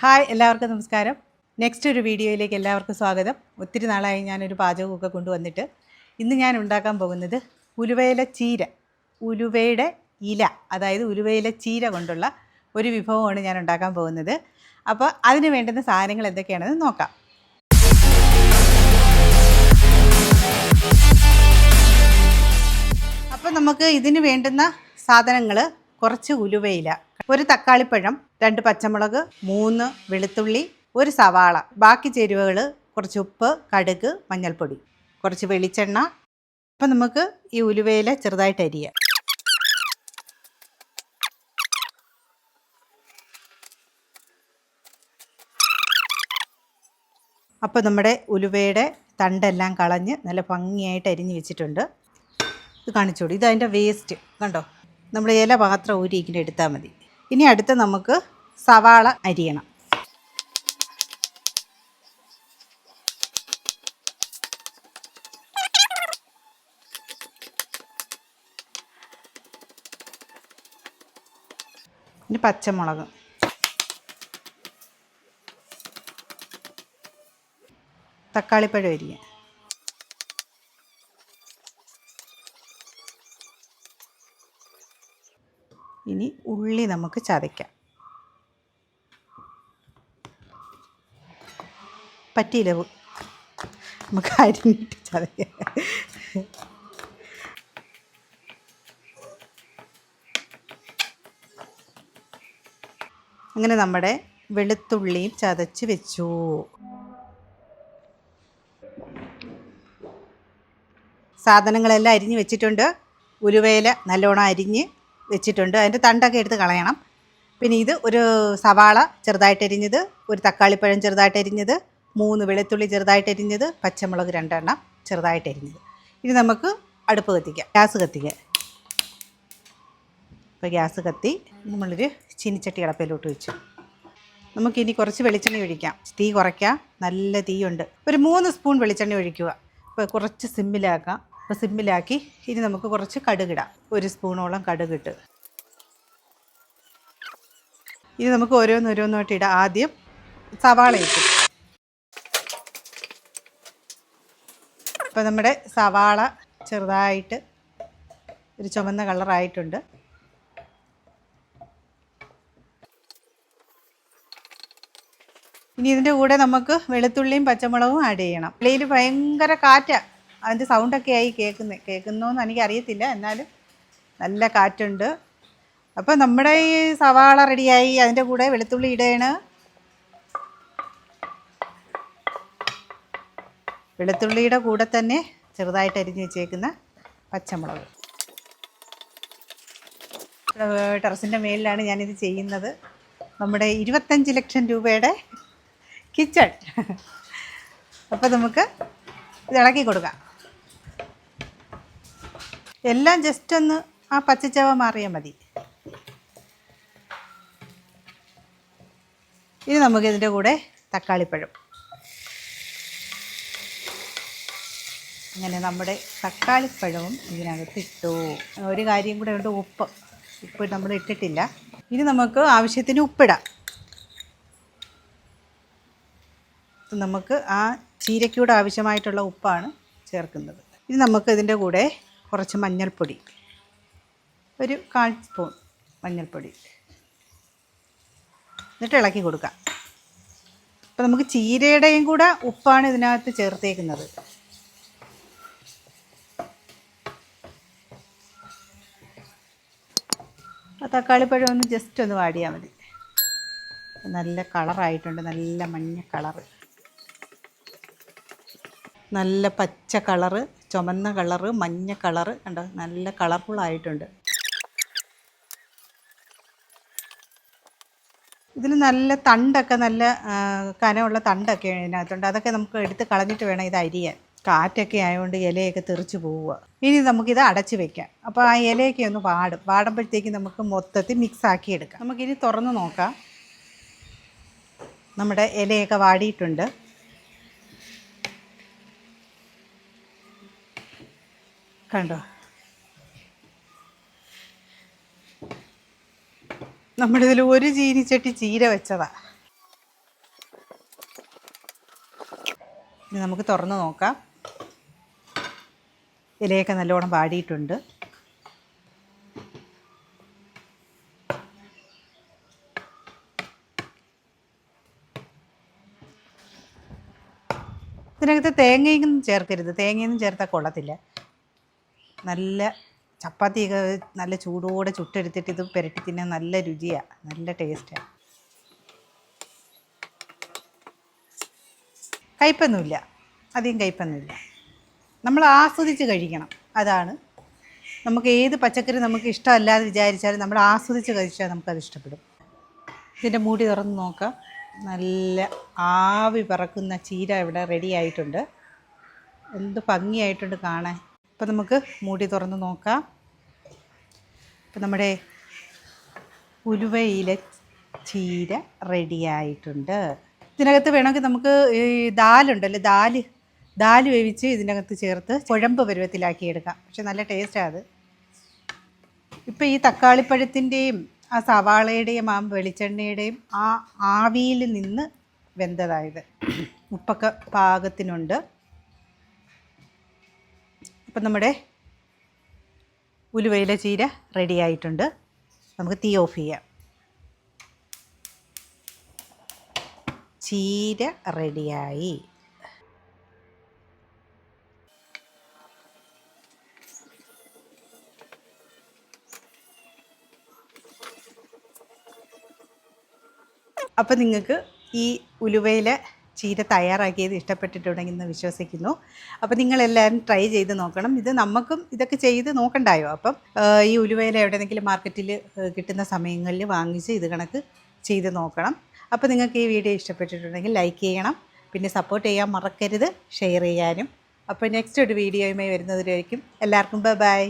Hi എല്ലാവർക്കും നമസ്കാരം. Next ഒരു വീഡിയോയിലേക്ക് എല്ലാവർക്കും സ്വാഗതം. ഒത്തിരി നാളായി ഞാനൊരു പാചകമൊക്കെ കൊണ്ടുവന്നിട്ട് ഇന്ന് ഞാൻ ഉണ്ടാക്കാൻ പോകുന്നത് ഉലുവയില ചീര ഉലുവയുടെ ഇല അതായത് ഉലുവയില ചീര കൊണ്ടുള്ള ഒരു വിഭവമാണ് ഞാൻ ഉണ്ടാക്കാൻ പോകുന്നത്. അപ്പോൾ അതിന് വേണ്ടുന്ന സാധനങ്ങൾ എന്തൊക്കെയാണെന്ന് നോക്കാം. അപ്പോൾ നമുക്ക് ഇതിന് വേണ്ടുന്ന സാധനങ്ങൾ കുറച്ച് ഉലുവയില ഒരു തക്കാളിപ്പഴം രണ്ട് പച്ചമുളക് മൂന്ന് വെളുത്തുള്ളി ഒരു സവാള. ബാക്കി ചേരുവകൾ കുറച്ച് ഉപ്പ് കടുക് മഞ്ഞൾപ്പൊടി. കുറച്ച് വെളിച്ചെണ്ണ. അപ്പം നമുക്ക് ഈ ഉലുവയില ചെറുതായിട്ട് അരിയാം. അപ്പോൾ നമ്മുടെ ഉലുവയുടെ തണ്ടെല്ലാം കളഞ്ഞ് നല്ല ഭംഗിയായിട്ട് അരിഞ്ഞ് വെച്ചിട്ടുണ്ട്. ഇത് കാണിച്ചോളൂ. ഇത് അതിന്റെ വേസ്റ്റ്. കണ്ടോ? നമ്മൾ ഇല പാത്രം ഊരി ഇങ്ങനെ എടുത്താൽ മതി. ഇനി അടുത്ത് നമുക്ക് സവാള അരിയണം. ഇനി പച്ചമുളക്. തക്കാളിപ്പഴം അരിയാൻ ഇനി ഉള്ളി നമുക്ക് ചതയ്ക്കാം. പറ്റിയില്ല? നമുക്ക് അരിഞ്ഞിട്ട് ചതയ്ക്കാം. അങ്ങനെ നമ്മുടെ വെളുത്തുള്ളിയും ചതച്ച് വെച്ചു. സാധനങ്ങളെല്ലാം അരിഞ്ഞ് വെച്ചിട്ടുണ്ട്. ഉലുവേല നല്ലോണം അരിഞ്ഞ് വെച്ചിട്ടുണ്ട്. അതിന്റെ തണ്ടൊക്കെ എടുത്ത് കളയണം. പിന്നെ ഇത് ഒരു സവാള ചെറുതായിട്ട് എരിഞ്ഞത് ഒരു തക്കാളിപ്പഴം ചെറുതായിട്ട് എരിഞ്ഞത് മൂന്ന് വെളുത്തുള്ളി ചെറുതായിട്ട് എരിഞ്ഞത് പച്ചമുളക് രണ്ടെണ്ണം ചെറുതായിട്ട് എരിഞ്ഞത് ഇനി നമുക്ക് അടുപ്പ് കത്തിക്കാം. ഗ്യാസ് കത്തിക്കാം. ഇപ്പോൾ ഗ്യാസ് കത്തി. നമ്മളൊരു ചീനിച്ചട്ടി അടപ്പിലോട്ട് വെച്ചു. നമുക്കിനി കുറച്ച് വെളിച്ചെണ്ണ ഒഴിക്കാം. തീ കുറയ്ക്കാം. നല്ല തീയുണ്ട്. ഒരു മൂന്ന് സ്പൂൺ വെളിച്ചെണ്ണ ഒഴിക്കുക. ഇപ്പോൾ കുറച്ച് സിമ്മിലാക്കാം. അപ്പോൾ സിമ്മിലാക്കി ഇനി നമുക്ക് കുറച്ച് കടുകിടാം. ഒരു സ്പൂണോളം കടുകിട്ട്. ഇനി നമുക്ക് ഓരോന്നോരോന്നോട്ട് ഇടാം. ആദ്യം സവാള ഇട്ടു. അപ്പോൾ നമ്മുടെ സവാള ചെറുതായിട്ട് ഒരു ചുവന്ന കളറായിട്ടുണ്ട്. ഇനി ഇതിന്റെ കൂടെ നമുക്ക് വെളുത്തുള്ളിയും പച്ചമുളകും ആഡ് ചെയ്യണം. വെളിയിൽ ഭയങ്കര കാറ്റാണ് അതിന്റെ സൗണ്ടൊക്കെ ആയി കേൾക്കുന്നത് കേൾക്കുന്നോന്ന് എനിക്കറിയത്തില്ല. എന്നാലും നല്ല കാറ്റുണ്ട്. അപ്പോൾ നമ്മുടെ ഈ സവാള റെഡിയായി. അതിന്റെ കൂടെ വെളുത്തുള്ളി ഇടയാണ്. വെളുത്തുള്ളിയുടെ കൂടെ തന്നെ ചെറുതായിട്ട് അരിഞ്ഞ് വെച്ചേക്കുന്ന പച്ചമുളക്. ടെറസിന്റെ മേലിലാണ് ഞാനിത് ചെയ്യുന്നത്. നമ്മുടെ ഇരുപത്തഞ്ച് ലക്ഷം രൂപയുടെ കിച്ചൺ. അപ്പോൾ നമുക്ക് ഇത് ഇളക്കി കൊടുക്കാം. എല്ലാം ജസ്റ്റ് ഒന്ന് ആ പച്ചച്ചവ മാറിയാൽ മതി. ഇനി നമുക്ക് ഇതിന്റെ കൂടെ തക്കാളിപ്പഴം. അങ്ങനെ നമ്മുടെ തക്കാളിപ്പഴവും ഇതിനകത്ത് ഇട്ടു. ഒരു കാര്യം കൂടെ ഉണ്ട് ഉപ്പ്. ഉപ്പ് നമ്മൾ ഇട്ടിട്ടില്ല. ഇനി നമുക്ക് ആവശ്യത്തിന് ഉപ്പിടാം. നമുക്ക് ആ ചീരയ്ക്കൂടെ ആവശ്യമായിട്ടുള്ള ഉപ്പാണ് ചേർക്കുന്നത്. ഇനി നമുക്ക് ഇതിന്റെ കൂടെ കുറച്ച് മഞ്ഞൾപ്പൊടി. ഒരു കാൽ സ്പൂൺ മഞ്ഞൾപ്പൊടി. എന്നിട്ട് ഇളക്കി കൊടുക്കാം. അപ്പോൾ നമുക്ക് ചീരയുടെയും കൂടെ ഉപ്പാണ് ഇതിനകത്ത് ചേർത്തേക്കുന്നത്. തക്കാളിപ്പഴം ഒന്ന് ജസ്റ്റ് ഒന്ന് വാടിയാൽ മതി. നല്ല കളറായിട്ടുണ്ട് നല്ല മഞ്ഞ കളറ് നല്ല പച്ച കളറ് ചുമന്ന കളറ് മഞ്ഞ കളറ് കണ്ടോ? നല്ല കളർഫുൾ ആയിട്ടുണ്ട്. ഇതിന് നല്ല തണ്ടൊക്കെ നല്ല കനമുള്ള തണ്ടൊക്കെ ഇതിനകത്തുണ്ട്. അതൊക്കെ നമുക്ക് എടുത്ത് കളഞ്ഞിട്ട് വേണം ഇത് അരിയാൻ. കാറ്റൊക്കെ ആയതുകൊണ്ട് ഇലയൊക്കെ തെറിച്ച് പോവുക. ഇനി നമുക്കിത് അടച്ച് വെക്കാം. അപ്പോൾ ആ ഇലയൊക്കെ ഒന്ന് വാടും. വാടുമ്പോഴത്തേക്ക് നമുക്ക് മൊത്തത്തിൽ മിക്സ് ആക്കി എടുക്കാം. നമുക്കിനി തുറന്ന് നോക്കാം. നമ്മുടെ ഇലയൊക്കെ വാടിയിട്ടുണ്ട്. കണ്ടോ? നമ്മളിതിൽ ഒരു ചീനിച്ചട്ടി ചീര വെച്ചതാ. ഇനി നമുക്ക് തുറന്ന് നോക്കാം. ഇലയൊക്കെ നല്ലോണം പാടിയിട്ടുണ്ട് ഇതിനകത്ത് തേങ്ങയൊന്നും ചേർക്കരുത്. തേങ്ങയൊന്നും ചേർത്താൽ കൊള്ളത്തില്ല. നല്ല ചപ്പാത്തിയൊക്കെ നല്ല ചൂടോടെ ചുട്ടെടുത്തിട്ട് ഇത് പുരട്ടി തിന്നാൻ നല്ല രുചിയാണ് നല്ല ടേസ്റ്റാണ് കയ്പൊന്നുമില്ല അധികം കയ്പൊന്നുമില്ല നമ്മൾ ആസ്വദിച്ച് കഴിക്കണം. അതാണ്. നമുക്ക് ഏത് പച്ചക്കറി നമുക്ക് ഇഷ്ടമല്ലാതെ വിചാരിച്ചാലും നമ്മൾ ആസ്വദിച്ച് കഴിച്ചാൽ നമുക്കത് ഇഷ്ടപ്പെടും. ഇതിന്റെ മൂടി തുറന്ന് നോക്കാം. നല്ല ആവി പറക്കുന്ന ചീര ഇവിടെ റെഡി ആയിട്ടുണ്ട്. എന്ത് ഭംഗിയായിട്ടുണ്ട് കാണാൻ. ഇപ്പം നമുക്ക് മൂടി തുറന്ന് നോക്കാം. ഇപ്പം നമ്മുടെ ഉലുവയിലെ ചീര റെഡി ആയിട്ടുണ്ട്. ഇതിനകത്ത് വേണമെങ്കിൽ നമുക്ക് ഈ ദാലുണ്ടല്ലോ ദാൽ ദാൽ വേവിച്ച് ഇതിനകത്ത് ചേർത്ത് കുഴമ്പ് പരുവത്തിലാക്കി എടുക്കാം പക്ഷെ നല്ല ടേസ്റ്റാണ് അത്. ഇപ്പം ഈ തക്കാളിപ്പഴത്തിന്റെയും ആ സവാളയുടെയും ആ വെളിച്ചെണ്ണയുടെയും ആ ആവിയിൽ നിന്ന് വെന്തതായത് ഉപ്പൊക്കെ പാകത്തിനുണ്ട്. അപ്പം നമ്മുടെ ഉലുവയില ചീര റെഡി ആയിട്ടുണ്ട്. നമുക്ക് തീ ഓഫ് ചെയ്യാം. ചീര റെഡിയായി അപ്പം നിങ്ങൾക്ക് ഈ ഉലുവയില ചീര തയ്യാറാക്കിയത് ഇഷ്ടപ്പെട്ടിട്ടുണ്ടെങ്കിൽ എന്ന് വിശ്വസിക്കുന്നു. അപ്പം നിങ്ങളെല്ലാവരും ട്രൈ ചെയ്ത് നോക്കണം. ഇത് നമുക്കും ഇതൊക്കെ ചെയ്ത് നോക്കണ്ടായോ? അപ്പം ഈ ഉലുവയില എവിടെയെങ്കിലും മാർക്കറ്റിൽ കിട്ടുന്ന സമയങ്ങളിൽ വാങ്ങിച്ച് ഇത് കണക്ക് ചെയ്ത് നോക്കണം. അപ്പോൾ നിങ്ങൾക്ക് ഈ വീഡിയോ ഇഷ്ടപ്പെട്ടിട്ടുണ്ടെങ്കിൽ ലൈക്ക് ചെയ്യണം. പിന്നെ സപ്പോർട്ട് ചെയ്യാൻ മറക്കരുത്. ഷെയർ ചെയ്യാനും. അപ്പോൾ നെക്സ്റ്റ് ഒരു വീഡിയോയുമായി വരുന്നതിലായിരിക്കും എല്ലാവർക്കും ബൈ ബൈ